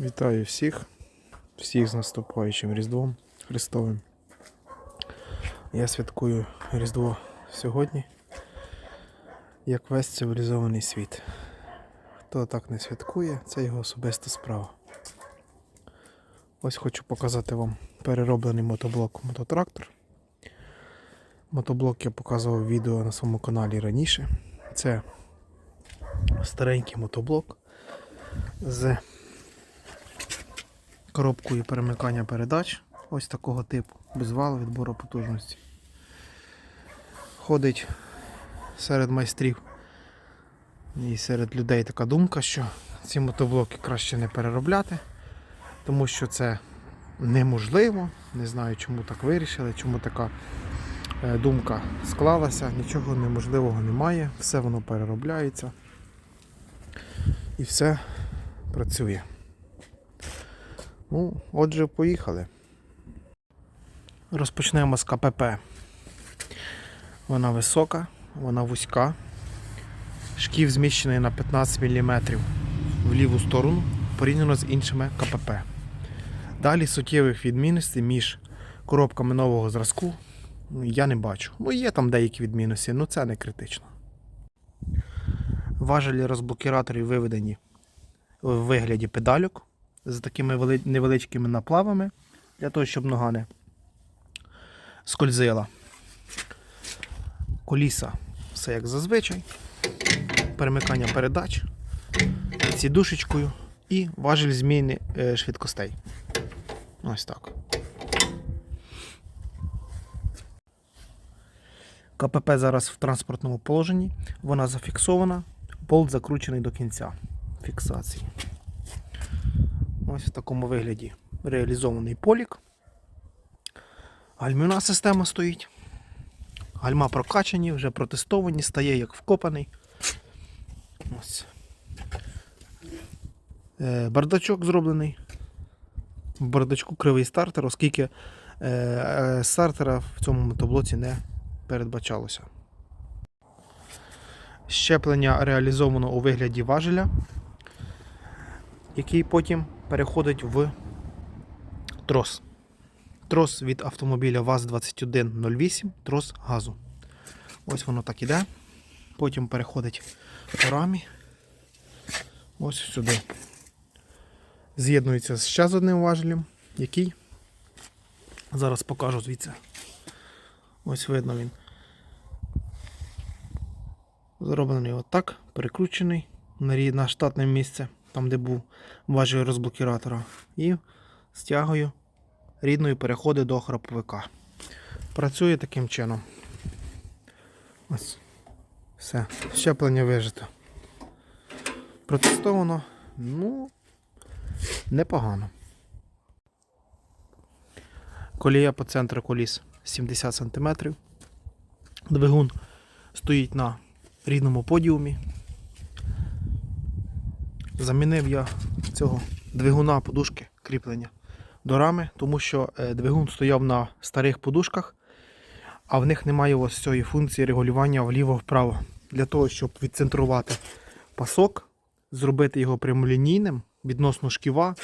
Вітаю всіх, всіх з наступаючим Різдвом Христовим. Я святкую Різдво сьогодні, як весь цивілізований світ. Хто так не святкує, це його особиста справа. Ось хочу показати вам перероблений мотоблок мототрактор. Мотоблок я показував відео на своєму каналі раніше. Це старенький мотоблок з коробкою перемикання передач. Ось такого типу, без валу відбору потужності. Ходить серед майстрів і серед людей така думка, що ці мотоблоки краще не переробляти, тому що це неможливо. Не знаю, чому так вирішили, чому така е, думка склалася. Нічого неможливого немає, все воно переробляється і все працює. Ну, отже, поїхали. Розпочнемо з КПП. Вона висока, вона вузька. Шків зміщений на 15 мм в ліву сторону порівняно з іншими КПП. Далі суттєвих відмінностей між коробками нового зразку я не бачу. Ну, є там деякі відмінності, але це не критично. Важелі розблокіраторів виведені в вигляді педальок з такими невеличкими наплавами для того, щоб нога не скользила. Коліса все як зазвичай. Перемикання передач сідушечкою і важель зміни е, швидкостей. Ось так. КПП зараз в транспортному положенні. Вона зафіксована, болт закручений до кінця фіксації. Ось в такому вигляді реалізований полік. Гальмівна система стоїть. Гальма прокачані, вже протестовані, стає як вкопаний. Ось. Е, Бардачок зроблений. В бардачку кривий стартер, оскільки е, е, стартера в цьому мотоблоці не передбачалося. Щеплення реалізовано у вигляді важеля, який потім переходить в трос. Трос від автомобіля ВАЗ-2108, трос газу. Ось воно так іде. Потім переходить по рамі. Ось сюди. З'єднується ще з одним важелем, який зараз покажу звідси. Ось видно він. Зроблений отак, перекручений на штатне місце, там де був важіль розблокіратора. І стягую рідною переходить до храповика. Працює таким чином. Ось. Все. Щеплення вижито. Протестовано. Ну, непогано. Колія по центру коліс 70 см. Двигун стоїть на рідному подіумі. Замінив я цього двигуна подушки кріплення до рами, тому що е, двигун стояв на старих подушках, а в них немає ось цієї функції регулювання вліво-вправо. Для того, щоб відцентрувати пасок, зробити його прямолінійним відносно шківа,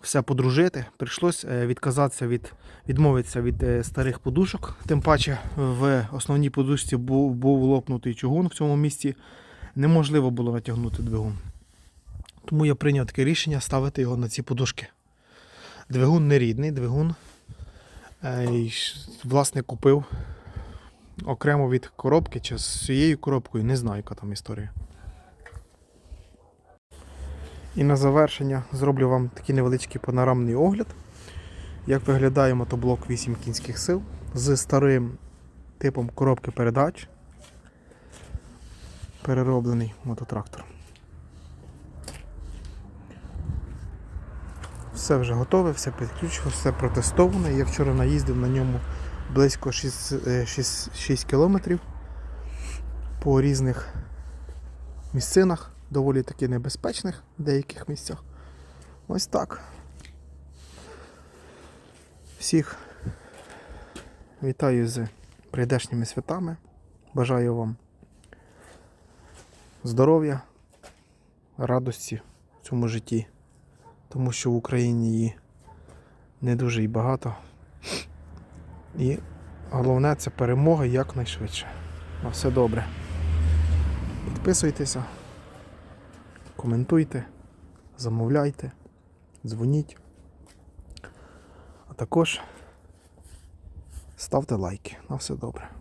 все подружити, прийшлось е, відказатися від, відмовитися від е, старих подушок. Тим паче в основній подушці був, був лопнутий чугун в цьому місці. Неможливо було натягнути двигун. Тому я прийняв таке рішення ставити його на ці подушки. Двигун не рідний, двигун е, власне купив окремо від коробки чи з цією коробкою, не знаю, яка там історія. І на завершення зроблю вам такий невеличкий панорамний огляд, як виглядає мотоблок 8 кінських сил з старим типом коробки передач. Перероблений мототрактор. Все вже готове, все підключено, все протестовано. Я вчора наїздив на ньому близько 6, е, 6, 6 кілометрів по різних місцинах, доволі таки небезпечних в деяких місцях. Ось так. Всіх вітаю з прийдешніми святами. Бажаю вам здоров'я, радості в цьому житті. Тому що в Україні її не дуже і багато. І головне це перемога якнайшвидше. На все добре. Підписуйтеся, коментуйте, замовляйте, дзвоніть. А також ставте лайки. На все добре.